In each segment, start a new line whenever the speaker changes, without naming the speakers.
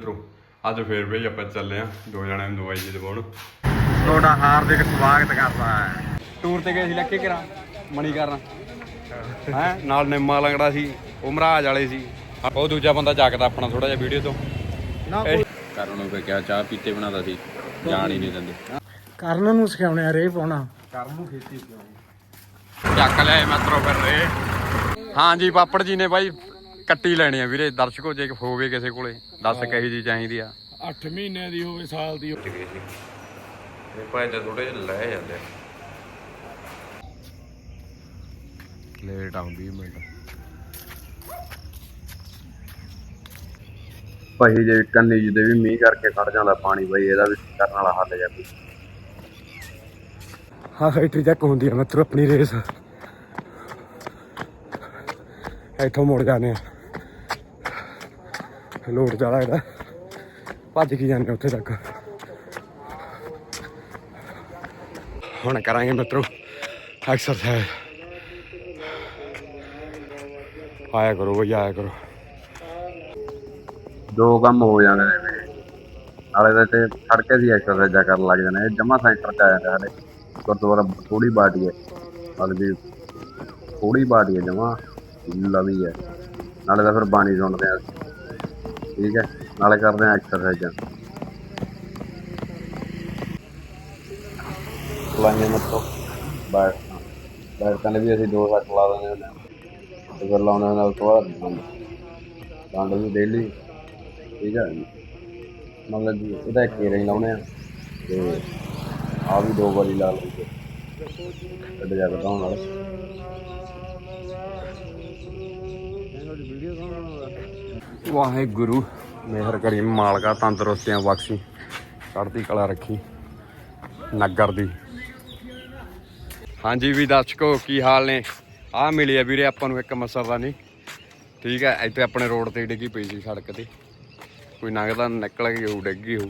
ਮਿੱਤਰੋ ਅੱਜ ਫੇਰ ਵੀ ਆਪਾਂ ਚੱਲੇ ਆ ਦੋ ਜਣਿਆਂ ਨੂੰ ਦਵਾਈ ਜੀ ਦਵਾਉਣ।
ਤੁਹਾਡਾ ਹਾਰਦਿਕ ਸਵਾਗਤ ਕਰਦਾ ਹੈ।
ਟੂਰ ਤੇ ਗਏ ਸੀ ਲੱਕੇ ਕਰਾਂ ਮਣੀ ਕਰਨ ਹੈ ਨਾਲ ਨਿੰਮਾ ਲੰਗੜਾ ਸੀ ਉਹ ਮਹਾਰਾਜ ਵਾਲੇ ਸੀ। ਉਹ ਦੂਜਾ ਬੰਦਾ ਚੱਕਦਾ ਆਪਣਾ ਥੋੜਾ ਜਿਹਾ ਵੀਡੀਓ ਤੋਂ।
ਨਾ
ਕਰਨ ਨੂੰ ਫੇ ਕਿਹਾ ਚਾਹ ਪੀਤੇ ਬਣਾਦਾ ਸੀ ਜਾਣ ਹੀ ਨਹੀਂ ਦਿੰਦੇ।
ਕਰਨ ਨੂੰ ਸਿਖਾਉਣੇ ਆ ਰੇ ਪਾਉਣਾ।
ਕਰਨ ਨੂੰ ਖੇਤੀ ਕਿਉਂ ਚੱਕ ਲਿਆ ਮਿੱਤਰੋ ਫਿਰ ਰੇ ਹਾਂਜੀ ਪਾਪੜ ਜੀ ਨੇ ਬਾਈ। ਕੱਟੀ ਲੈਣੀ ਆ ਵੀਰੇ ਦਰਸ਼ਕੋ ਜੇ ਹੋਵੇ ਕਿਸੇ ਕੋਲੇ ਦੱਸ ਕਹੀ ਜੀ ਚਾਹੀਦੀ ਆ।
8 ਮਹੀਨਿਆਂ ਦੀ ਹੋਵੇ ਸਾਲ ਦੀ
ਸੀ ਇਹ ਭਾਈ ਤਾਂ ਥੋੜੇ ਜਿਹਾ ਲੈ ਜਾਂਦੇ ਲੇਟ ਆਉਂ 20 ਮਿੰਟ।
ਭਾਈ ਜੇ ਕੰਨੀ ਜਿਹਦੇ ਵੀ ਮੀਂਹ ਕਰਕੇ ਖੜ ਜਾਂਦਾ ਪਾਣੀ ਬਈ ਇਹਦਾ ਵੀ ਕਰਨ ਵਾਲਾ ਹੱਲ ਜਾਂ ਕੋਈ।
ਹਾਂ ਫੈਕਟਰੀ ਤੱਕ ਹੁੰਦੀ ਆ ਮਤਲਬ ਆਪਣੀ ਰੇਸ। ਇੱਥੋਂ ਮੁੜ ਜਾਣੇ ਆ। ਲੋਡ ਜ਼ਿਆਦਾ ਇਹਦਾ। ਭੱਜ ਕੇ ਜਾਂਦੇ ਉੱਥੇ ਤੱਕ। ਹੁਣ ਕਰਾਂਗੇ ਮਿੱਤਰੋ ਐਕਸਰਸਾਈਜ਼ ਆਇਆ ਕਰੋ ਬਈ, ਆਇਆ ਕਰੋ।
ਦੋ ਕੰਮ ਹੋ ਜਾਂਦੇ ਨੇ ਵੀਰੇ ਨਾਲੇ ਤਾਂ ਤੇ ਖੜ ਕੇ ਦੀ ਐਕਸਰਸਾਈਜ਼ਾਂ ਕਰਨ ਲੱਗ ਜਾਂਦੇ ਇਹ ਜਮਾ ਸੈਂਟਰ ਚ ਆ ਜਾਂਦਾ ਸਾਡੇ। ਗੁਰਦੁਆਰਾ ਥੋੜੀ ਬਾਟੀ ਹੈ ਮਤਲਬ ਵੀ ਥੋੜੀ ਬਾਟੀ ਹੈ ਜਮਾ। ਲਵੀ ਹੈ ਨਾਲੇ ਤਾਂ ਫਿਰ ਬਾਣੀ ਸੁਣਦੇ ਆ ਠੀਕ ਹੈ, ਨਾਲੇ ਕਰਦੇ ਆ ਐਕਸਰਸਾਈਜ਼ਾਂ ਲਾਈਆਂ ਮਤਲਬ ਬੈਠ ਬੈਠਕਾਂ ਵੀ ਅਸੀਂ ਦੋ ਸੱਟ ਲਾ ਦਿੰਦੇ ਹੁੰਦੇ ਹਾਂ। ਤੇ ਫਿਰ ਲਾਉਣੇ ਨਾਲ ਤੋਂ ਬਾਅਦ ਡੰਡ ਡੰਡ ਵੀ ਡੇਲੀ ਠੀਕ ਹੈ। ਮਤਲਬ ਜੀ ਇਹਦਾ ਇੱਕ ਹੀ ਲਾਉਣੇ ਆ ਤੇ ਆ ਵੀ ਦੋ ਵਾਰੀ ਲਾ ਲਈਏ। ਕੱਢ ਜਾ ਵਧਾਉਣ ਨਾਲ
ਵਾਹਿਗੁਰੂ, ਮਿਹਰ ਕਰੀ ਮਾਲਕਾ ਤੰਦਰੁਸਤੀਆਂ ਬਖਸ਼ੀ, ਚੜ੍ਹਦੀ ਕਲਾ ਰੱਖੀ, ਨਗਰ ਦੀ। ਹਾਂਜੀ ਵੀ ਦਰਸ਼ਕੋ, ਕੀ ਹਾਲ ਨੇ? ਆ ਮਿਲੀ ਆ ਵੀਰੇ ਆਪਾਂ ਨੂੰ ਇੱਕ ਮਸਰਦਾਨੀ ਠੀਕ ਹੈ ਇੱਥੇ ਆਪਣੇ ਰੋਡ ਤੇ ਡਿੱਗੀ ਪਈ ਸੀ ਸੜਕ ਤੇ। ਕੋਈ ਨੰਗਦਾ ਨਿਕਲ ਗਈ ਹੋਊ, ਡਿੱਗੀ ਹੋਊ।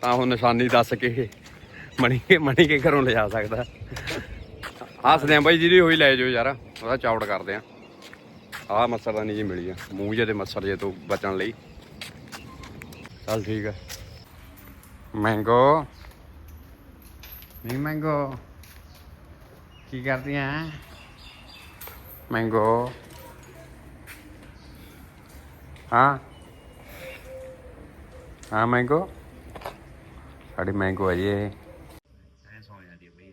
ਤਾਂ ਉਹ ਨਿਸ਼ਾਨੀ ਦੱਸ ਕੇ ਮਣੀ ਕੇ ਮਣੀ ਕੇ ਘਰੋਂ ਲਿਜਾ ਸਕਦਾ। ਹੱਸਦੇ ਆ ਬਾਈ, ਜਿਹਦੀ ਹੋਈ ਲੈ ਜਾਓ ਯਾਰ, ਉਹਦਾ ਚੌੜ ਕਰਦੇ ਆ। ਆਹ ਮੱਛਰਦਾਨੀ ਜੀ ਮਿਲੀ ਆ। ਮੂੰਹ ਜਿਹੇ ਦੇ ਮੱਛਰ ਜੇ ਤੋਂ ਬਚਣ ਲਈ। ਚੱਲ ਠੀਕ ਆ। ਮੈਂਗੋ। ਨਹੀਂ ਮੈਂਗੋ। ਕੀ ਕਰਦੀ ਆ ਮੈਂਗੋ। ਹਾਂ। ਹਾਂ ਮੈਂਗੋ। ਸਾਡੀ ਮੈਂਗੋ ਆ ਜੀ ਇਹ ਐ ਸੌ ਜਾਂਦੀ ਹੈ ਬਈ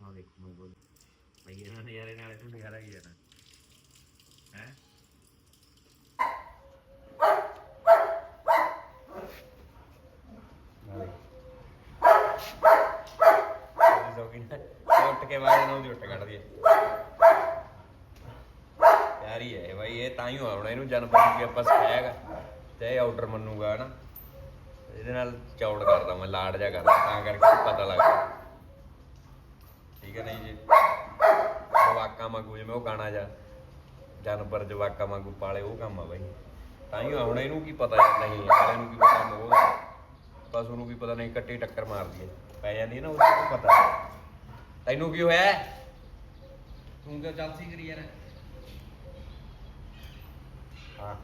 ਮੁੱਛਾਂ ਦੇਖੋ ਮੈਂਗੋ ਬਈ ਇਹਨਾਂ ਨੇ ਯਾਰੇ ਤੂੰ ਨਿਆਰਾ ਕੀ ਜਾਣਾ ਹੈ ਉੱਠ ਕੇ ਬਾਹਰ ਨੂੰ ਦੀ ਉੱਠ ਕੱਢਦੀ ਹੈ ਪਿਆਰੀ ਹੈ ਬਾਈ, ਇਹ ਤਾਂ ਹੀ ਆਉਣਾ ਇਹਨੂੰ ਜਨਮ ਦਿਨ ਆਪਾਂ ਸਿਖਾਇਆਗਾ ਤੇ ਇਹ ਆਰਡਰ ਮੰਨੂਗਾ ਹਨਾ। ਇਹਦੇ ਨਾਲ ਚੌੜ ਕਰਦਾ ਮੈਂ ਲਾਡ ਜਾ ਕਰਦਾ, ਤਾਂ ਕਰਕੇ ਪਤਾ ਲੱਗਦਾ। ਠੀਕ ਹੈ ਨਹੀਂ ਜੀ? ਜਵਾਕਾਂ ਵਾਂਗੂ ਜਿਵੇਂ ਉਹ ਗਾਣਾ ਜਾ ਜਾਨਵਰ ਜਵਾਕਾਂ ਵਾਂਗੂ ਪਾਲੇ ਉਹ ਕੰਮ ਆ ਬਾਈ। ਤਾਂ ਹੀ ਹੁਣ ਇਹਨੂੰ ਕੀ ਪਤਾ ਨਹੀਂ ਯਾਰ ਇਹਨੂੰ ਕੀ ਪਤਾ ਮੋਹ ਦਾ ਬਸ ਉਹਨੂੰ ਕੀ ਪਤਾ ਨਹੀਂ ਕੱਟੀ ਟੱਕਰ ਮਾਰਦੀ ਹੈ। ਪੈ ਜਾਂਦੀ ਹੈ ਨਾ ਉਹਨੂੰ ਕੀ ਪਤਾ। ਤੈਨੂੰ ਕੀ ਹੋਇਆ? ਤੂੰ ਕਿਉਂ ਚਾਲਸੀ ਕਰੀ ਯਾਰ? ਹਾਂ।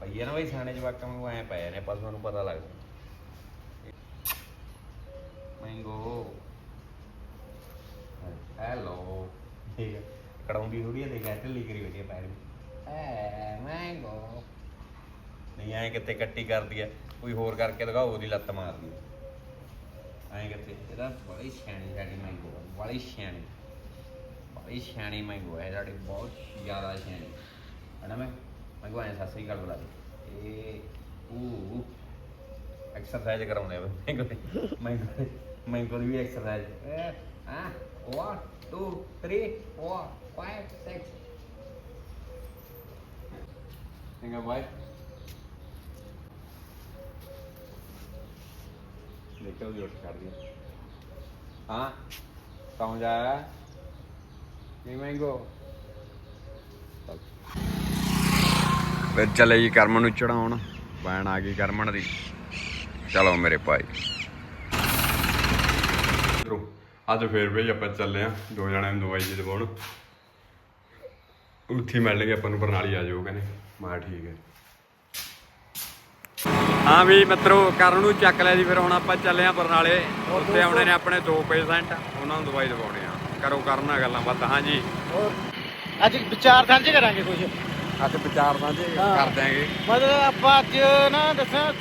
ਪਈਏ ਨਾ ਬਈ ਸਿਆਣੇ ਜਵਾਕਾਂ ਨੂੰ ਐ ਪਏ ਨੇ ਪਸ਼ੂਆਂ ਨੂੰ ਪਤਾ ਲੱਗਦਾ ਮੈਂਗੋ। ਠੀਕ ਹੈ ਕੜਾਉਂਦੀ ਥੋੜੀ ਹੈ ਦੇਖਿਆ ਢਿੱਲੀ ਕਰੀ ਹੋਈ ਹੈ ਪੈਰ ਐ ਮੈਂਗੋ ਨਹੀਂ ਐ ਕਿਤੇ ਕੱਟੀ ਕਰਦੀ ਹੈ ਕੋਈ ਹੋਰ ਕਰਕੇ ਦਿਖਾਓ ਉਹਦੀ ਲੱਤ ਮਾਰਦੀ ਹੈ ਐ ਕਿਤੇ ਇਹਦਾ ਬੜੀ ਸਿਆਣੀ ਸਾਡੀ ਮੈਂਗੋ ਹੈ, ਬੜੀ ਸਿਆਣੀ। ਬੜੀ ਸਿਆਣੀ ਮੈਂਗੋ ਹੈ ਸਾਡੀ ਬਹੁਤ ਜ਼ਿਆਦਾ ਸਿਆਣੀ। ਹੈ ਨਾ ਮੈਂ ਮੈਂਗੋ ਐ ਸਤਿ ਸ੍ਰੀ ਅਕਾਲ ਬੁਲਾ ਦੇ। ਇਹ ਊ ਐਕਸਰਸਾਈਜ਼ ਕਰਾਉਂਦੇ ਆ। ਮੈਂਗੋ ਦੀ ਮੈਂਗੋ ਮੈਂਗੋ ਦੀ ਵੀ ਐਕਸਰਸਾਈਜ਼ ਹਾਂ 1 2 3 4 5 6 Think of what? ਨਿਕਲ ਵੀ ਉੱਠ ਕਰਦੀ ਹਾਂ ਕੌਣ ਜਾਇਆ ਨਹੀਂ ਫਿਰ ਚਲੇ ਜੀ ਕਰਮਨ ਨੂੰ ਚੜਾਉਣ ਪੈਣ ਆ ਗਈ ਕਰਮਣ ਦੀ ਚਲੋ ਮੇਰੇ ਭਾਈ ਅੱਜ ਫੇਰ ਵੀ ਆਪਾਂ ਚੱਲੇ ਆ ਦੋ ਜਣਿਆਂ ਨੂੰ ਦਵਾਈ ਜੀ ਦਵਾਉਣ
ਉੱਥੇ ਮਿਲਣਗੇ ਆਪਾਂ ਨੂੰ ਬਰਨਾਲੀ ਆ ਜਾਓ ਕਹਿੰਦੇ। ਮੈਂ ਠੀਕ ਹੈ। ਹਾਂ ਵੀ ਮਿੱਤਰੋ ਕਰਨ ਨੂੰ ਚੱਕ ਲਿਆ ਜੀ ਫਿਰ ਹੁਣ ਆਪਾਂ ਚੱਲੇ ਆ ਬਰਨਾਲੇ। ਉੱਥੇ ਆਉਣੇ ਨੇ ਆਪਣੇ ਦੋ ਪੇਸ਼ੈਂਟ ਉਹਨਾਂ ਨੂੰ ਦਵਾਈ ਦਵਾਉਣੀ ਆ। ਕਰੋ ਕਰਨਾ ਗੱਲਾਂ ਬਾਤਾਂ ਹਾਂ ਜੀ।
ਅੱਜ ਵਿਚਾਰ ਸਾਂਝੇ ਕਰਾਂਗੇ ਕੁਝ
ਅੱਜ ਵਿਚਾਰ ਸਾਂਝੇ। ਕਰ ਦਿਆਂਗੇ।
ਮਤਲਬ ਆਪਾਂ ਅੱਜ ਨਾ ਦੱਸਾਂ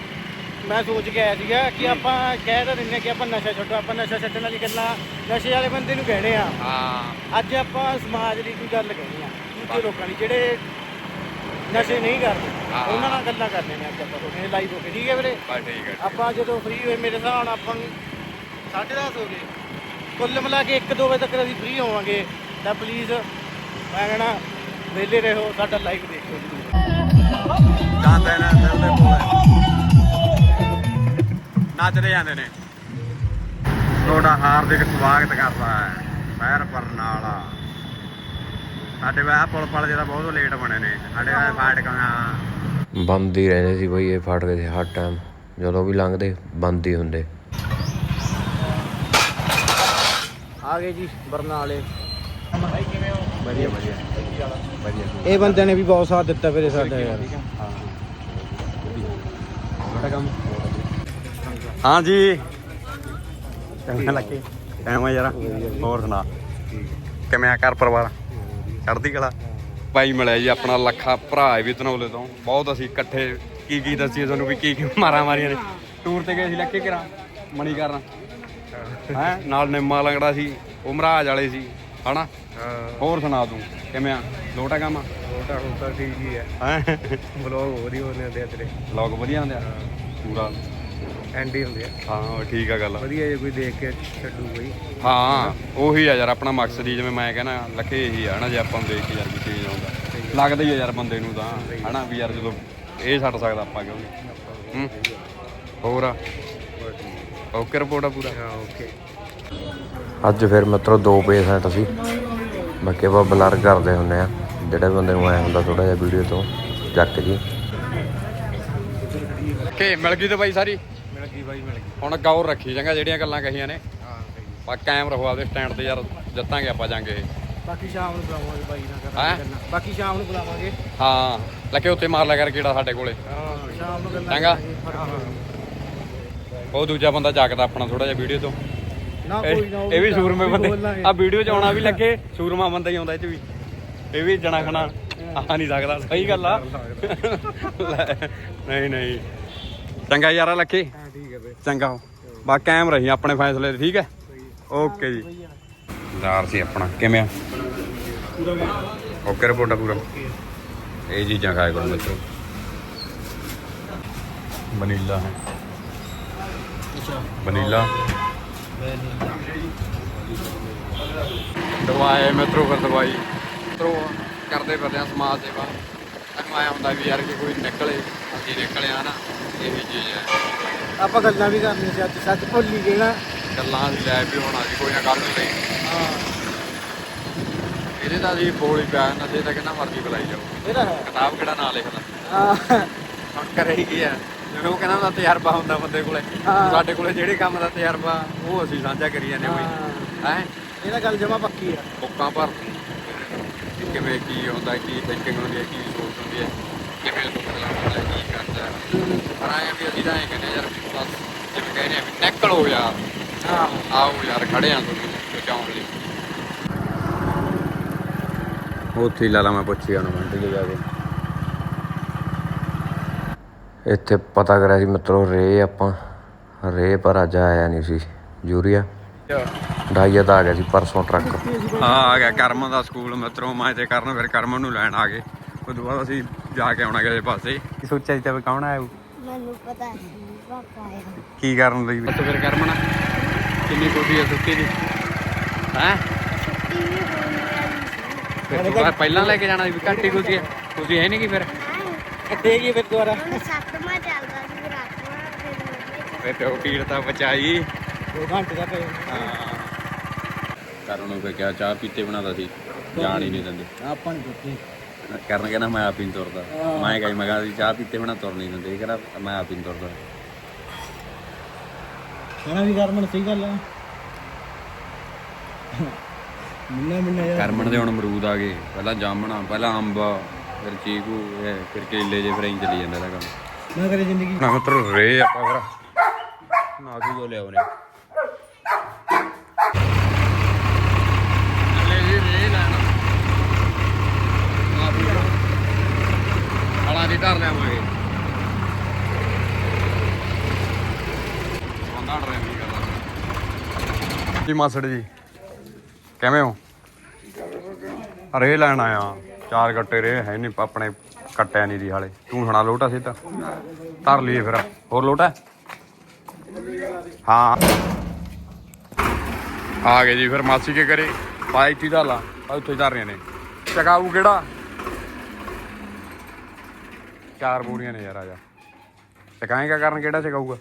ਮੈਂ ਸੋਚ ਕੇ ਆਇਆ ਸੀਗਾ ਕਿ ਆਪਾਂ ਕਹਿ ਤਾਂ ਦਿੰਦੇ ਕਿ ਆਪਾਂ ਨਸ਼ਾ ਛੱਡੋ ਆਪਾਂ ਨਸ਼ਾ ਛੱਡਣ ਵਾਲੀ ਗੱਲਾਂ ਨਸ਼ੇ ਵਾਲੇ ਬੰਦੇ ਨੂੰ ਕਹਿਣੇ ਆ।
ਹਾਂ।
ਅੱਜ ਆਪਾਂ ਸਮਾਜ ਦੀ ਕੋਈ ਗੱਲ ਕਹਿਣੀ ਆ ਦੂਜੇ ਲੋਕਾਂ ਦੀ ਜਿਹੜੇ ਨਸ਼ੇ ਨਹੀਂ ਕਰਦੇ
ਹਾਂ।
ਉਹਨਾਂ ਨਾਲ ਗੱਲਾਂ ਕਰਨੇ ਨੇ ਅੱਜ ਆਪਾਂ ਤੁਹਾਡੇ ਲਾਈਵ ਹੋ ਕੇ ਠੀਕ ਹੈ ਵੀਰੇ?
ਬਸ ਠੀਕ ਹੈ
ਆਪਾਂ ਜਦੋਂ ਫ੍ਰੀ ਹੋਏ ਮੇਰੇ ਹਿਸਾਬ ਨਾਲ ਆਪਾਂ ਨੂੰ 10:30 ਹੋ ਗਏ। ਕੁੱਲ ਮਿਲਾ ਕੇ 1-2 ਵਜੇ ਤੱਕ ਅਸੀਂ ਫ੍ਰੀ ਹੋਵਾਂਗੇ ਤਾਂ ਪਲੀਜ਼ ਮੈਂ ਕਹਿਣਾ ਵਿਹਲੇ ਰਹੋ ਸਾਡਾ ਲਾਈਵ ਦੇਖੋ ਜੀ
ਜਾਂਦੇ ਨੇ ਦਿਲ ਦੇ ਕੋਲੇ ਨੱਚਦੇ ਜਾਂਦੇ ਨੇ। ਤੁਹਾਡਾ ਹਾਰਦਿਕ ਸਵਾਗਤ ਕਰਦਾ ਹੈ ਪੈਰ ਬਰਨਾਲਾ ਸਾਡੇ ਵਾਹ ਪੁਲ ਪਲ ਜਿਹੜਾ ਬਹੁਤ ਲੇਟ ਬਣੇ ਨੇ। ਸਾਡੇ ਵਾਹ ਫਾਟਕਾਂ
ਬੰਦ ਹੀ ਰਹਿੰਦੇ ਸੀ ਬਈ ਇਹ ਫਾਟਕ ਦੇ ਹਰ ਟਾਈਮ ਜਦੋਂ ਵੀ ਲੰਘਦੇ ਬੰਦ ਹੀ ਹੁੰਦੇ।
ਆ ਗਏ ਜੀ ਬਰਨਾਲੇ।
ਵਧੀਆ ਵਧੀਆ। ਵਧੀਆ।
ਇਹ ਬੰਦੇ ਨੇ ਵੀ ਬਹੁਤ ਸਾਥ ਦਿੱਤਾ ਵੀਰੇ ਸਾਡਾ। ਯਾਰ
ਤੁਹਾਡਾ ਕੰਮ? ਹਾਂ ਜੀ ਚੰਗਾ ਲੱਗੇ। ਐਵੇਂ ਯਾਰ ਹੋਰ ਸੁਣਾ। ਕਿਵੇਂ ਆ ਘਰ ਪਰਿਵਾਰ? ਚੜ੍ਹਦੀ ਕਲਾ? ਭਾਈ ਮਿਲਿਆ ਜੀ ਆਪਣਾ ਲੱਖਾ ਭਰਾ ਹੈ ਵੀ ਧਨੌਲੇ ਤੋਂ। ਬਹੁਤ ਅਸੀਂ ਇਕੱਠੇ ਕੀ ਕੀ ਦੱਸੀਏ ਤੁਹਾਨੂੰ ਵੀ ਕੀ ਕੀ ਮਾਰਾਂ ਮਾਰੀਆਂ ਨੇ। ਟੂਰ ਤੇ ਗਏ ਸੀ ਲੱਕੇ ਕਰਾਂ ਮਣੀ ਕਰਨ ਹੈ ਨਾਲ ਨਿੰਮਾ ਲੰਗੜਾ ਸੀ ਉਹ ਮਹਾਰਾਜ ਵਾਲੇ ਸੀ ਹਨਾ? ਹੋਰ ਸੁਣਾ ਤੂੰ ਕਿਵੇਂ ਆ? ਲੋਟਾ ਕੰਮ
ਛੋਟਾ ਹੁੰਦਾ ਠੀਕ ਹੀ ਹੈ।
ਹੈ?
ਬਲੌਗ ਹੋ ਰਹੀ ਹੋਣੇ ਹੁੰਦੇ ਆ ਤੇਰੇ।
ਲੋਕ ਵਧੀਆ ਹੁੰਦੇ ਆ? ਪੂਰਾ।
ਐਂਡ ਹੀ ਹੁੰਦੇ ਆ।
ਹਾਂ ਠੀਕ ਆ ਗੱਲ।
ਵਧੀਆ ਜੇ ਕੋਈ ਦੇਖ ਕੇ ਛੱਡੂ ਕੋਈ।
ਹਾਂ ਉਹੀ ਆ ਯਾਰ ਆਪਣਾ ਮਕਸਦ ਹੀ ਜਿਵੇਂ ਮੈਂ ਕਹਿੰਦਾ ਲੱਖੇ ਇਹੀ ਆ ਨਾ ਜੇ ਆਪਾਂ ਨੂੰ ਦੇਖ ਕੇ ਯਾਰ ਵੀ ਚੀਜ਼ ਆਉਂਦਾ। ਲੱਗਦਾ ਹੀ ਆ ਯਾਰ ਬੰਦੇ ਨੂੰ ਤਾਂ ਹਨਾ ਵੀ ਯਾਰ ਜਦੋਂ ਇਹ ਛੱਡ ਸਕਦਾ ਆਪਾਂ ਕਿਉਂ ਨਹੀਂ? ਹੋਰ ਆ? ਓਕੇ ਰਿਪੋਰਟ ਆ ਪੂਰਾ।
ਹਾਂ ਓਕੇ।
ਅੱਜ ਫਿਰ ਮਿੱਤਰੋ ਦੋ ਪੇਸ਼ੈਂਟ ਸੀ। ਬਾਕੀ ਆਪਾਂ ਬਲਰ ਕਰਦੇ ਹੁੰਨੇ ਆ। ਜਿਹੜੇ ਬੰਦੇ ਨੂੰ ਆਇਆ ਹੁੰਦਾ ਥੋੜਾ ਜਿਹਾ ਵੀਡੀਓ ਤੋਂ ਚੱਕ ਜੀ।
ਓਕੇ ਮਿਲ ਗਈ ਦਵਾਈ ਸਾਰੀ।
ਬਾਈ ਮਿਲ ਗਈ।
ਹੁਣ ਗੌਰ ਰੱਖੀ ਚੰਗਾ ਜਿਹੜੀਆਂ ਗੱਲਾਂ ਕਹੀਆਂ ਨੇ।
ਹਾਂ ਸਹੀ
ਪਾ ਕਾਇਮ ਰਹੋ ਆਪਦੇ ਸਟੈਂਡ ਤੇ ਯਾਰ ਜਿੱਤਾਂਗੇ ਆਪਾਂ ਜਾਂਗੇ
ਬਾਕੀ ਸ਼ਾਮ ਨੂੰ ਬੁਲਾਵਾਂਗੇ ਬਾਈ ਨਾਲ
ਹੈਂ?
ਕਰਾਂਗੇ ਗੱਲਾਂ। ਬਾਕੀ ਸ਼ਾਮ ਨੂੰ ਬੁਲਾਵਾਂਗੇ।
ਹਾਂ ਲੱਕੇ ਉੱਤੇ ਮਾਰ ਲਿਆ ਕਰ ਕਿਹੜਾ ਸਾਡੇ ਕੋਲੇ।
ਹਾਂ ਸ਼ਾਮ ਨੂੰ ਗੱਲਾਂ
ਚੰਗਾ।
ਕਰਾਂਗੇ।
ਉਹ ਦੂਜਾ ਬੰਦਾ ਜਾਗਦਾ ਆਪਣਾ ਥੋੜਾ ਜਿਹਾ ਵੀਡੀਓ ਤੋਂ।
ਨਾ
ਇਹ
ਕੋਈ ਨਾ ਉਹ
ਇਹ ਵੀ ਸੂਰਮੇ ਬੰਦੇ
ਬੋਲਾਂਗੇ।
ਆ ਵੀਡੀਓ ਚ ਆਉਣਾ ਵੀ ਲੱਗੇ ਸੂਰਮਾ ਬੰਦਾ ਹੀ ਆਉਂਦਾ ਇਹ ਚ ਵੀ। ਇਹ ਵੀ ਜਣਾ ਖਣਾ। ਆ ਨਹੀਂ ਸਕਦਾ ਸਹੀ ਗੱਲ ਆ। ਲੈ, ਨਹੀਂ ਨਹੀਂ। ਚੰਗਾ ਯਾਰਾ
ਬਈ
ਚੰਗਾ ਬਾ ਕਾਇਮ ਰਹੀ ਆਪਣੇ ਫੈਸਲੇ ਤੇ ਠੀਕ ਹੈ? ਓਕੇ ਜੀ। ਦਾਰ ਸੀ ਆਪਣਾ ਕਿਵੇਂ ਆ? ਓਕੇ ਰਿਪੋਰਟ ਆ ਪੂਰਾ। ਇਹ ਚੀਜ਼ਾਂ ਖਾਇਆ ਕਰੋ ਬੱਚੋ। ਵਨੀਲਾ ਹੈ। ਵਨੀਲਾ। ਦਵਾਈ ਮਿੱਤਰੋ ਫਿਰ ਦਵਾਈ। ਮਿੱਤਰੋ ਕਰਦੇ ਫਿਰਦੇ ਆ ਸਮਾਜ ਸੇਵਾ। ਸਾਨੂੰ ਆਇਆ ਹੁੰਦਾ ਵੀ ਯਾਰ ਕਿ ਕੋਈ ਨਿਕਲੇ ਅਸੀਂ ਨਿਕਲਿਆ ਨਾ ਇਹੀ ਚੀਜ਼ ਹੈ।
ਆਪਾਂ ਗੱਲਾਂ ਵੀ ਕਰਨੀਆਂ ਸੀ ਅੱਜ ਸੱਚ ਭੁੱਲ ਹੀ ਗਏ ਨਾ।
ਗੱਲਾਂ ਦੀ ਲੈ ਵੀ ਹੋਣਾ ਸੀ ਕੋਈ ਨਾ ਕਰ ਨਹੀਂ
ਹਾਂ।
ਇਹਦੇ ਤਾਂ ਜੀ ਬੋਲ ਹੀ ਪਿਆ ਨਸ਼ੇ ਤਾਂ ਕਿੰਨਾ ਮਰਜ਼ੀ ਬੁਲਾਈ ਜਾਓ।
ਇਹਦਾ ਹੈ।
ਕਿਤਾਬ ਕਿਹੜਾ ਨਾਂ ਲਿਖਦਾ?
ਹਾਂ।
ਹੁਣ ਕਰੇ ਹੀ ਕੀ ਆ ਜਿਵੇਂ ਉਹ ਕਹਿੰਦਾ ਹੁੰਦਾ ਤਜਰਬਾ ਹੁੰਦਾ ਬੰਦੇ ਕੋਲੇ
ਹਾਂ।
ਸਾਡੇ ਕੋਲੇ ਜਿਹੜੇ ਕੰਮ ਦਾ ਤਜਰਬਾ ਉਹ ਅਸੀਂ ਸਾਂਝਾ ਕਰੀ ਜਾਂਦੇ ਹੋਈ ਹੈ।
ਇਹਦਾ ਗੱਲ ਜਮਾ ਪੱਕੀ ਆ।
ਬੁੱਕਾਂ ਭਰ ਕਿ ਕਿਵੇਂ ਕੀ ਹੁੰਦਾ ਕੀ ਥਿੰਕਿੰਗ ਹੁੰਦੀ ਹੈ ਕੀ ਸੋਚ ਹੁੰਦੀ ਹੈ ਕਿਵੇਂ ਸੁਪਨਾ ਹੁੰਦਾ ਕੀ ਕਰਦਾ ਪਰ ਆਏ ਆ ਵੀ ਅਸੀਂ ਤਾਂ ਐਂ ਕਹਿੰਦੇ ਯਾਰ ਵੀ ਬਸ ਜਿਵੇਂ ਕਹਿੰਦੇ ਆ ਵੀ ਨਿਕਲੋ ਯਾਰ।
ਹਾਂ।
ਆਓ ਯਾਰ ਖੜੇ ਆ ਤੁਹਾਨੂੰ ਬਚਾਉਣ ਲਈ। ਉੱਥੇ ਹੀ ਲਾ ਲਾ ਮੈਂ ਪੁੱਛੀ ਉਹਨੂੰ ਮੰਡੀ ਤੇ ਜਾ ਕੇ।
ਇੱਥੇ ਪਤਾ ਕਰਿਆ ਸੀ ਮਿੱਤਰੋ ਰੇ ਆਪਾਂ। ਰੇ ਪਰ ਅੱਜ ਆਇਆ ਨਹੀਂ ਸੀ ਯੂਰੀਆ। ਡਾਈਆ ਤਾਂ ਆ ਗਿਆ ਸੀ ਪਰਸੋਂ ਟਰੱਕ।
ਹਾਂ ਆ ਗਿਆ ਕਰਮ ਦਾ ਸਕੂਲ ਮਿੱਤਰੋ ਮੈਂ ਤੇ ਕਰਨ ਫਿਰ ਕਰਮ ਨੂੰ ਲੈਣ ਆ ਗਏ। ਤੋਂ ਬਾਅਦ ਅਸੀਂ ਜਾ ਕੇ ਆਉਣਾ ਕਿਸੇ ਪਾਸੇ। ਕੀ ਸੋਚਿਆ ਸੀ ਤੇ ਕੌਣ ਆਇਆ?
ਮੈਨੂੰ ਪਤਾ ਸੀ ਪਾਪਾ ਆਇਆ।
ਕੀ ਕਰਨ ਲਈ? ਬਸ ਫਿਰ ਕਰਮ ਨਾ ਕਿੰਨੀ ਕੋਠੀ ਹੈ ਸੁੱਤੀ ਦੀ? ਹੈ? ਫਿਰ ਤੂੰ ਪਹਿਲਾਂ ਲੈ ਕੇ ਜਾਣਾ ਸੀ ਵੀ ਘੱਟ ਹੀ। ਤੁਸੀਂ ਹੈ ਨਹੀਂ ਕੀ ਫਿਰ?
ਕਿੱਥੇ ਗਈ ਫਿਰ ਦੁਬਾਰਾ?
ਸੱਤਵਾਂ ਚੱਲਦਾ ਸੀ ਫਿਰ ਅੱਠਵਾਂ ਫਿਰ
ਤੇ ਉਹ ਪੀੜ ਤਾਂ ਬਚਾਈ
2 ਘੰਟੇ ਦਾ ਪਏ
ਕਰਨ ਨੂੰ ਫਿਰ ਕਿਹਾ ਚਾਹ ਪੀਤੇ ਬਣਾਦਾ ਸੀ ਜਾਣ ਹੀ ਨਹੀਂ ਦਿੰਦੇ।
ਆਪਾਂ ਨੂੰ ਪੁੱਛੀ
ਕਰਨ ਕਹਿੰਦਾ ਮੈਂ ਆਪ ਹੀ ਤੁਰਦਾ। ਮੈਂ ਕਹੀ ਮੈਂ ਕਿਹਾ ਚਾਹ ਪੀਤੇ ਬਣਾ ਤੁਰ ਨਹੀਂ ਦਿੰਦੇ। ਇਹ ਕਹਿੰਦਾ ਮੈਂ ਆਪ ਹੀ ਤੁਰਦਾ।
ਕਹਿਣਾ ਵੀ ਗਰਮਨ ਸਹੀ ਗੱਲ ਆ। ਮਿੰਨਾ ਮਿੰਨਾ ਯਾਰ।
ਕਰਮਣ ਦੇ ਹੁਣ ਅਮਰੂਦ ਆ ਗਏ। ਪਹਿਲਾਂ ਜਾਮਣਾ ਪਹਿਲਾਂ ਅੰਬ ਫਿਰ ਚੀਕੂ ਇਹ ਫਿਰ ਕੇਲੇ ਜੇ ਫਿਰ ਐਂ ਚੱਲੀ ਜਾਂਦਾ ਇਹਦਾ ਕੰਮ।
ਨਾ ਕਰੇ ਜ਼ਿੰਦਗੀ।
ਨਾ ਮਤਲਬ ਰੇ ਆਪਾਂ ਫਿਰ। ਨਾ ਜੋ ਲਿਆਉਨੇ ਲੈ ਜੀ ਰੇ ਲੈਣਾ ਨਾ ਵੀ ਹਲਾ ਦੀ ਧਰ ਲਿਆਵਾਂਗੇ ਬੰਦਾ ਡਰ ਨਹੀਂ ਕਰਦਾ ਜੀ ਮਾਸੜ ਜੀ? ਕਿਵੇਂ ਹੋ? ਰੇ ਲੈਣ ਆਇਆ। ਚਾਰ ਗੱਟੇ ਰੇ ਹੈ ਨਹੀਂ ਆਪਣੇ ਕੱਟਿਆ ਨਹੀਂ ਦੀ ਹਾਲੇ। ਤੂੰ ਸੁਣਾ, ਲੋਟਾ ਸਿੱਧਾ? ਧਰ ਲਈਏ ਫਿਰ। ਹੋਰ ਲੋਟਾ ਹਾਂ। ਆ ਗਏ ਜੀ ਫਿਰ ਮਾਸੀ ਕੇ ਕਰੇ ਪਾਈ ਤੀ ਦਾ ਲਾ। ਉੱਥੇ ਧਰ ਰਹੀਆਂ ਨੇ। ਚਕਾਊ ਕਿਹੜਾ? ਚਾਰ ਬੋਰੀਆਂ ਨੇ ਯਾਰ, ਆ ਜਾ। ਚਕਾਏਗਾ ਕਰਨ ਕਿਹੜਾ ਚਕਾਊਗਾ?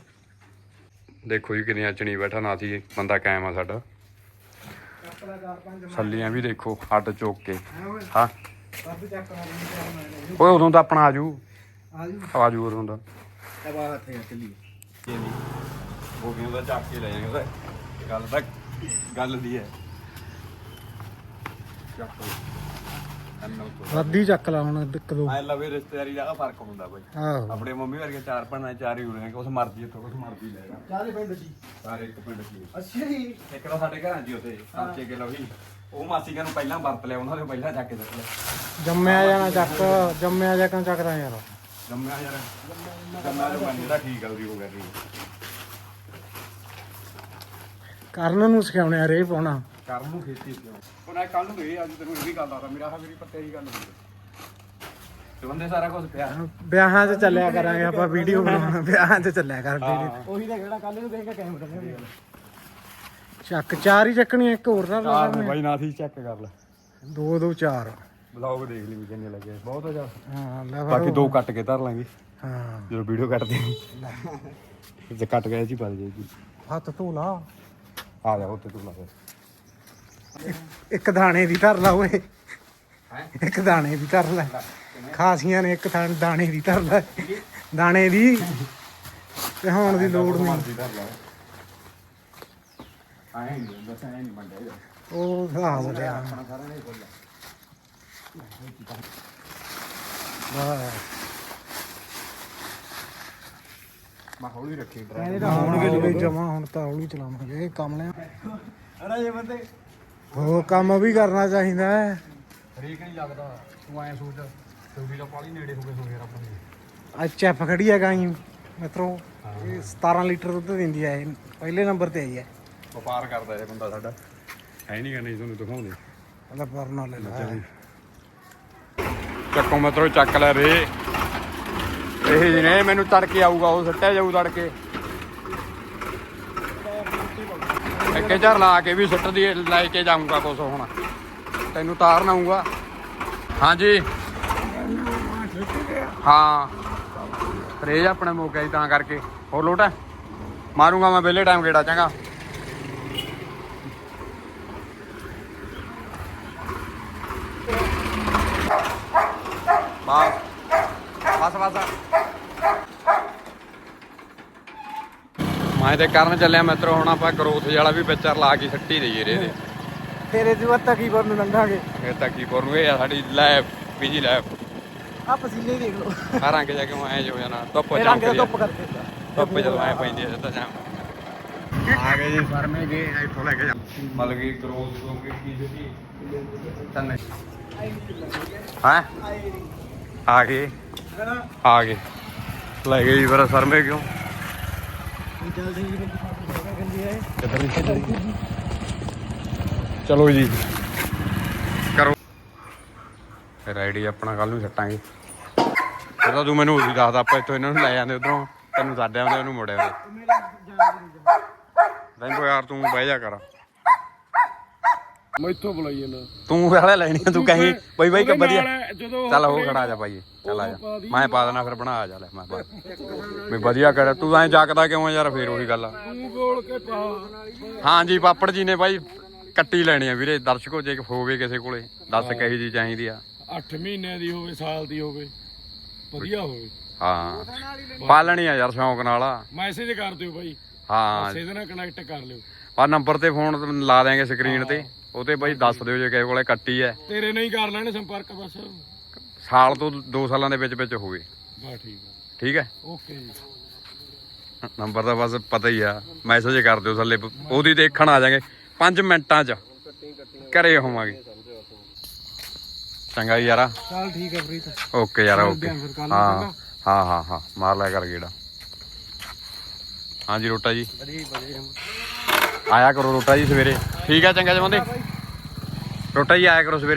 ਦੇਖੋ ਜੀ ਕਿੰਨੀ ਅਚਣੀ ਬੈਠਾ ਨਾਥੀ ਜੀ ਬੰਦਾ ਕਾਇਮ ਆ ਸਾਡਾ। ਛੱਲੀਆਂ ਵੀ ਦੇਖੋ, ਹੱਡ ਚੋਕ ਕੇ। ਹਾਂ। ਓਏ, ਉਦੋਂ ਤਾਂ ਆਪਣਾ ਆਜੂ।
ਆਜੂ
ਉਦੋਂ ਦਾ।
ਤਬਾ ਹੱਥ ਹੈ ਚੱਲੀ
ਬੋਗੀਆਂ ਦਾ ਚੱਕ ਕੇ ਲੈ ਜਾਏਗਾ ਗੱਲ ਤਾਂ, ਗੱਲ ਦੀ ਹੈ। ਚੱਕੋ।
ਰੱਦੀ ਚੱਕ ਲਾ ਹੁਣ ਇੱਕ ਦੋ।
ਐ ਲਵੇ ਰਿਸ਼ਤੇਦਾਰੀ ਦਾ ਫ਼ਰਕ ਹੁੰਦਾ ਬਾਈ।
ਆਹੋ।
ਆਪਣੇ ਮੰਮੀ ਵਰਗੇ ਚਾਰ ਭੈਣਾਂ ਚਾਰ ਹੀ ਹੋਣੇ ਉਸ ਮਰਜ਼ੀ ਇੱਥੋਂ ਉਸ ਮਰਜ਼ੀ ਲੈ ਜਾ
ਚਾਰੇ ਪਿੰਡ ਜੀ
ਸਾਰੇ ਇੱਕ ਪਿੰਡ ਕੀ
ਅੱਛਾ ਜੀ।
ਇੱਕ ਤਾਂ ਸਾਡੇ ਘਰਾਂ ਹੀ ਉੱਥੇ ਸਾਚੇ ਕੇ ਲਵੀ ਉਹ ਮਾਸੀਆਂ ਨੂੰ ਪਹਿਲਾਂ ਵਰਤ ਲਿਆ ਉਹਨਾਂ ਨੇ ਪਹਿਲਾਂ ਚੱਕ ਕੇ ਦਿੱਤ ਲਿਆ।
ਜੰਮਿਆ ਜਾਣਾ ਚੱਕ ਜੰਮਿਆ ਜਾ ਕਾਂ ਚੱਕਦਾ ਯਾਰ?
ਜੰਮਿਆ ਯਾਰ। ਜੰਮਿਆ ਜੋ ਮੰਨ ਜਿਹੜਾ ਠੀਕ ਆ ਉਹਦੀ ਹੋ ਗਿਆ ਠੀਕ।
ਕਰਨ ਨੂੰ ਸਿਖਾਉਣੇ ਆ ਰੇ ਪਾਉਣਾ।
ਕਰਨ ਨੂੰ ਖੇਤੀ ਕਿਉਂ ਉਹ। ਨਾ ਕੱਲ ਨੂੰ ਗਏ ਅੱਜ ਤੈਨੂੰ ਇਹ ਵੀ ਗੱਲ ਆਦਾ ਮੇਰਾ ਹਾ ਮੇਰੀ ਪੱਤੇ ਦੀ ਗੱਲ ਹੋਈ ਤੇ ਬੰਦੇ ਸਾਰਾ ਕੁਝ ਪਿਆ।
ਵਿਆਹਾਂ 'ਚ ਚੱਲਿਆ ਕਰਾਂਗੇ ਆਪਾਂ ਵੀਡੀਓ ਬਣਾਉਣਾ ਵਿਆਹਾਂ 'ਚ ਚੱਲਿਆ ਕਰ ਵੀਡੀਓ ਉਹੀ ਤਾਂ ਕਿਹੜਾ ਕੱਲ ਨੂੰ ਦੇਖ ਕੇ ਕੈਮਰਾ ਤੇ ਚੱਕ ਚਾਰ ਹੀ ਚੱਕਣੀ ਇੱਕ ਹੋਰ ਦਾ ਲਾ
ਚਾਰ ਨੇ ਬਾਈ ਨਾ ਸੀ ਚੈੱਕ ਕਰ ਲੈ।
ਦੋ ਦੋ ਚਾਰ।
ਬਲੌਗ ਦੇਖ ਲਈ ਵੀ ਕਿੰਨੇ ਲੱਗੇ ਬਹੁਤ ਆ ਜਾ
ਹਾਂ ਲੈ
ਬਾਕੀ ਦੋ ਕੱਟ ਕੇ ਧਰ ਲਾਂਗੇ।
ਹਾਂ।
ਜਦੋਂ ਵੀਡੀਓ ਕੱਟਦੇ ਜੇ ਕੱਟ ਗਏ ਜੀ ਪਾ ਦੇ ਜੀ
ਹੱਥ ਧੋ ਲਾ।
ਆ ਜਾ ਉੱਤੇ ਤੂੰ ਲਾ ਫਿਰ।
ਇੱਕ ਦਾਣੇ ਦੀ ਧਰ ਲਾ ਓਏ। ਇੱਕ ਦਾਣੇ ਦੀ ਧਰ ਲੈ। ਖਾਸੀਆਂ ਨੇ ਇੱਕ ਥਾਂ ਦਾਣੇ ਦੀ ਧਰ ਲੈ। ਦਾਣੇ ਦੀ ਤੇ ਹੁਣ ਦੀ ਲੋੜ ਨਹੀਂ।
ਮਰਜ਼ੀ ਧਰ ਲਾ। ਆਏ ਨਹੀਂ ਬਸ ਆਏ ਨਹੀਂ ਮੰਡੇ
ਉਹ ਹਿਸਾਬ ਲਿਆ
ਸਾਰਾ ਨਹੀਂ ਖੋਲਿਆ
ਵਾਹ
ਮੈਂ ਹੌਲੀ ਰੱਖੀ
ਇਹ ਤਾਂ ਹੋਣਗੇ ਜਮਾ ਹੁਣ ਤਾਂ ਹੌਲੀ ਚਲਾਵਾਂਗੇ। ਕੰਮ ਲਿਆ।
ਅੜਾ ਇਹ ਬੰਦੇ
ਉਹ ਕੰਮ ਵੀ ਕਰਨਾ ਚਾਹੀਦਾ ਹੈ।
ਹਰੇਕ ਨਹੀਂ ਲੱਗਦਾ ਤੂੰ ਐ ਸੋਚ ਚੌਵੀ ਦਾ ਪਾਲੀ ਨੇੜੇ ਹੋ ਗਏ ਸੋ ਆਪਾਂ ਨੂੰ
ਅੱਜ ਚੈਫ ਖੜੀ ਹੈ ਗਾਈ। ਮਿੱਤਰੋ ਇਹ 17 ਲੀਟਰ ਦੁੱਧ ਦਿੰਦੀ ਹੈ ਇਹ ਪਹਿਲੇ ਨੰਬਰ ਤੇ ਆਈ ਹੈ।
ਵਪਾਰ ਕਰਦਾ ਇਹ ਬੰਦਾ ਸਾਡਾ। ਹੈ ਨਹੀਂ ਕਰਨੀ ਤੁਹਾਨੂੰ ਦਿਖਾਉਂਦੇ।
ਪਹਿਲਾਂ ਪਰਨਾ ਲੈ ਲੈ।
ਚੱਕੋ ਮਤਰੋ ਚੱਕ ਲੈ ਰੇ। ਇਹ ਜਿਹਨੇ ਮੈਨੂੰ ਤੜਕੇ ਆਊਗਾ ਉਹ ਸੱਟਿਆ ਜਾਊ ਤੜਕੇ। ਇੱਕੇ ਝਰ ਲਾ ਕੇ ਵੀ ਸੁੱਟ ਦੀ ਲੈ ਕੇ ਜਾਊਂਗਾ ਕੁਛ ਹੁਣ। ਤੈਨੂੰ ਤਾਰਨ ਆਊਗਾ। ਹਾਂਜੀ। ਹਾਂ। ਰੇਜ ਆਪਣੇ ਮੋਗਾ ਦੀ ਤਾਂ ਕਰਕੇ। ਹੋਰ ਲੋਟ ਹੈ? ਮਾਰੂੰਗਾ ਮੈਂ ਵਿਹਲੇ ਟਾਈਮ ਗੇੜਾ ਚੰਗਾ। ਬਸ। ਬਸ ਬਸ। ਮੈਂ ਤੇ ਕਰਨ ਚੱਲਿਆ ਮਿੱਤਰੋ ਹੁਣ ਆਪਾਂ ਗਰੋਥ ਵਾਲਾ ਵੀ ਵਿਚਾਰ ਲਾ ਕੇ ਸੱਟੀ ਦੇਈਏ ਰੇ ਦੇ
ਤੇਰੇ ਜੀਵਤ ਤੱਕ ਹੀ ਬਰਨ ਲੰਘਾਂਗੇ?
ਇਹ ਤਾਂ ਕੀ ਕਰਨਗੇ ਇਹ ਆ ਸਾਡੀ ਲੈਬ ਬੀਜੀ ਲੈਬ
ਆ ਪਸੀਨੇ ਦੇਖ ਲਓ।
ਆ ਰੰਗ ਜਾ ਕੇ ਐ ਜੋ ਜਾਣਾ ਧੁੱਪ
ਇਹ ਦਾ
ਚਮਕਦੀ
ਧੁੱਪ ਕਰਕੇ
ਧੁੱਪ ਜਦੋਂ ਐ ਪੈਂਦੀ ਹੈ ਤਾਂ ਜਾਮ ਆ ਗਏ ਜੀ ਫਰਮੇ ਗਏ ਇੱਥੋਂ ਲੈ ਕੇ ਜਾ। ਮਤਲਬ ਕਿ ਗਰੋਥ ਤੋਂ ਕੀ ਕੀ ਦਿੱਤੀ ਤੰਨੇ ਹਾਂ? ਆ ਗਏ। ਆ ਗਏ। ਲੈ ਗਏ ਜੀ ਫਿਰ ਸਰਮੇ ਕਿਉਂ?
ਚੱਲ ਜੀ।
ਕਰੋ। ਫਿਰ ਆਈਡੀ ਆਪਣਾ ਕੱਲ ਨੂੰ ਛੱਟਾਂਗੇ ਉਹਦਾ ਤੂੰ ਮੈਨੂੰ ਉਹਦੀ ਦੱਸਦਾ ਆਪਾਂ ਇੱਥੋਂ ਇਹਨਾਂ ਨੂੰ ਲੈ ਜਾਂਦੇ ਉਧਰੋਂ। ਤੈਨੂੰ ਸਾਡੇ ਆਉਂਦੇ ਉਹਨੂੰ ਮੁੜਿਆ ਨਹੀਂ ਯਾਰ ਤੂੰ ਬਹਿ ਜਾ ਕਰ।
ਮੈਥੋਂ ਬੁਲਾਈ ਜਾਂਦਾ
ਤੂੰ ਵਾਲੇ ਲੈਣੀ ਆ, ਤੂੰ ਕਹੀਂ ਬਈ ਬਈ ਕਿ
ਉਹਦੇ
ਵਧੀਆ
ਨਾਲ ਜਦੋਂ
ਚੱਲ ਉਹ ਖੜਾ ਜਾ ਭਾਈ ਚੱਲ ਆ ਜਾ। ਮੈਂ ਪਾ ਦੇਣਾ ਫਿਰ ਬਣਾ ਆ ਜਾ ਲੈ ਮੈਂ ਪਾ ਵੀ ਵਧੀਆ ਕਰ ਤੂੰ ਐਂ ਚੱਕਦਾ ਕਿਉਂ ਆ ਯਾਰ ਫੇਰ ਉਹੀ ਗੱਲ ਆ।
ਤੂੰ ਬੋਲ ਕੇ ਪਾ।
ਹਾਂਜੀ ਪਾਪੜ ਜੀ ਨੇ ਬਾਈ ਕੱਟੀ ਲੈਣੀ ਆ ਵੀਰੇ ਦਰਸ਼ਕੋ ਜੇ ਹੋਵੇ ਕਿਸੇ ਕੋਲੇ ਦੱਸ ਕਹੀ ਜੀ ਚਾਹੀਦੀ ਆ।
8 ਮਹੀਨਿਆਂ ਦੀ ਹੋਵੇ ਸਾਲ ਦੀ ਹੋਵੇ ਵਧੀਆ ਹੋਵੇ।
ਹਾਂ। ਪਾਲਣੀ ਆ ਯਾਰ ਸ਼ੌਂਕ ਨਾਲ
ਮੈਸੇਜ ਕਰ ਦਿਓ ਬਾਈ
ਹਾਂ।
ਇਹਦੇ ਨਾਲ ਕਨੈਕਟ ਕਰ ਲਿਓ।
ਆ ਨੰਬਰ ਤੇ ਫੋਨ ਲਾ ਦਿਆਂਗੇ ਸਕਰੀਨ ਤੇ। ਉਹ ਤੇ ਬਾਈ ਦੱਸ ਦਿਓ ਜੇ ਕਿਸੇ ਕੋਲੇ ਕੱਟੀ ਐ।
ਤੇਰੇ ਨਹੀਂ ਕਰ ਲੈਣੇ ਸੰਪਰਕ ਬਸ।
ਸਾਲ ਤੋਂ 2 ਸਾਲਾਂ ਦੇ ਵਿੱਚ ਵਿੱਚ ਹੋਵੇ।
ਬਸ ਠੀਕ ਆ।
ਠੀਕ ਹੈ
ਓਕੇ ਜੀ।
ਨੰਬਰ ਤਾਂ ਬਸ ਪਤਾ ਹੀ ਆ। ਮੈਸੇਜ ਕਰ ਦਿਓ ਥੱਲੇ। ਉਹਦੀ ਦੇਖਣ ਆ ਜਾਾਂਗੇ। 5 ਮਿੰਟਾਂ 'ਚ ਘਰੇ ਹੋਵਾਂਗੇ। ਚੰਗਾ ਯਾਰਾ।
ਚੱਲ ਠੀਕ ਆ ਪ੍ਰੀਤ।
ਓਕੇ ਯਾਰ ਓਕੇ। ਹਾਂ। ਹਾਂ ਹਾਂ ਹਾਂ। ਮਾਰ ਲਿਆ ਕਰ ਗੇੜਾ। ਹਾਂਜੀ ਰੋਟਾ ਜੀ।
ਵਧੀਆ ਵਧੀਆ
ਆਇਆ ਕਰੋ ਰੋਟਾ ਜੀ ਸਵੇਰੇ। ਠੀਕ ਆ ਚੰਗਾ ਜਮੰਦੇ ਰੋਟਾ ਜੀ ਆਇਆ ਕਰੋ ਸਵੇਰੇ।